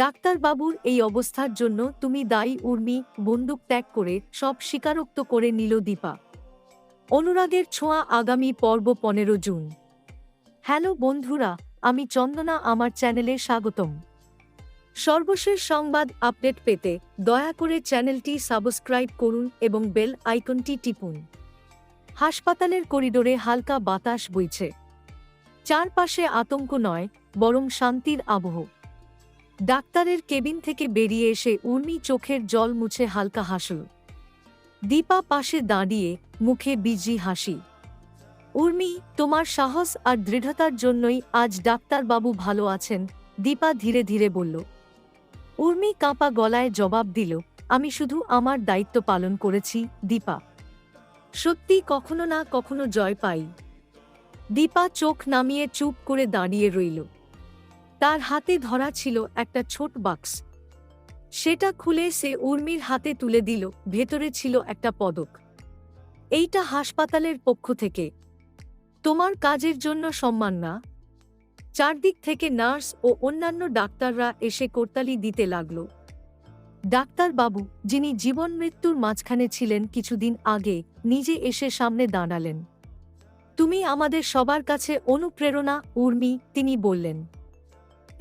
ডাক্তারবাবুর এই অবস্থার জন্য তুমি দায়ী উর্মি বন্দুক ত্যাগ করে সব স্বীকারোক্ত করে নিল দীপা। অনুরাগের ছোঁয়া আগামী পর্ব পনেরো জুন। হ্যালো বন্ধুরা, আমি চন্দনা, আমার চ্যানেলে স্বাগতম। সর্বশেষ সংবাদ আপডেট পেতে দয়া করে চ্যানেলটি সাবস্ক্রাইব করুন এবং বেল আইকনটি টিপুন। হাসপাতালের করিডোরে হালকা বাতাস বইছে। চারপাশে আতঙ্ক নয়, বরং শান্তির আবহ। ডাক্তারের কেবিন থেকে বেরিয়ে এসে উর্মি চোখের জল মুছে হালকা হাসল। দীপা পাশে দাঁড়িয়ে মুখে বিজি হাসি। উর্মি, তোমার সাহস আর দৃঢ়তার জন্যই আজ ডাক্তারবাবু ভালো আছেন, দীপা ধীরে ধীরে বলল। উর্মি কাঁপা গলায় জবাব দিল, আমি শুধু আমার দায়িত্ব পালন করেছি, দীপা। সত্যি কখনো না কখনো জয় পাই। দীপা চোখ নামিয়ে চুপ করে দাঁড়িয়ে রইল। তার হাতে ধরা ছিল একটা ছোট বাক্স সেটা খুলে সে উর্মির হাতে তুলে দিল, ভেতরে ছিল একটা পদক। এইটা হাসপাতালের পক্ষ থেকে। তোমার কাজের জন্য সম্মান না। চারদিক থেকে নার্স ও অন্যান্য ডাক্তাররা এসে করতালি দিতে লাগল। ডাক্তারবাবু যিনি জীবন মৃত্যুর মাঝখানে ছিলেন কিছুদিন আগে, নিজে এসে সামনে দাঁড়ালেন। তুমি আমাদের সবার কাছে অনুপ্রেরণা, উর্মি, তিনি বললেন।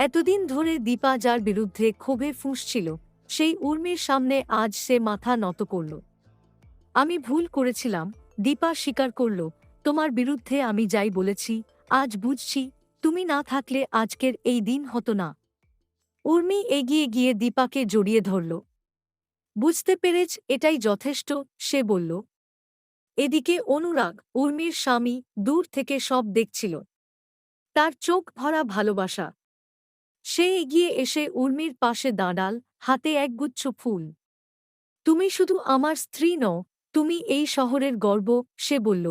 এতদিন ধরে দীপা যার বিরুদ্ধে ক্ষোভে ফুঁসছিল, সেই উর্মির সামনে আজ সে মাথা নত করল। আমি ভুল করেছিলাম, দীপা স্বীকার করল, তোমার বিরুদ্ধে আমি যাই বলেছি, আজ বুঝছি, তুমি না থাকলে আজকের এই দিন হতো না। উর্মি এগিয়ে গিয়ে দীপাকে জড়িয়ে ধরল। বুঝতে পেরেছ, এটাই যথেষ্ট, সে বলল। এদিকে অনুরাগ, উর্মির স্বামী, দূর থেকে সব দেখছিল। তার চোখ ভরা ভালোবাসা সে এগিয়ে এসে উর্মির পাশে দাঁড়াল, হাতে একগুচ্ছ ফুল। তুমি শুধু আমার স্ত্রী নও, তুমি এই শহরের গর্ব সে বলল।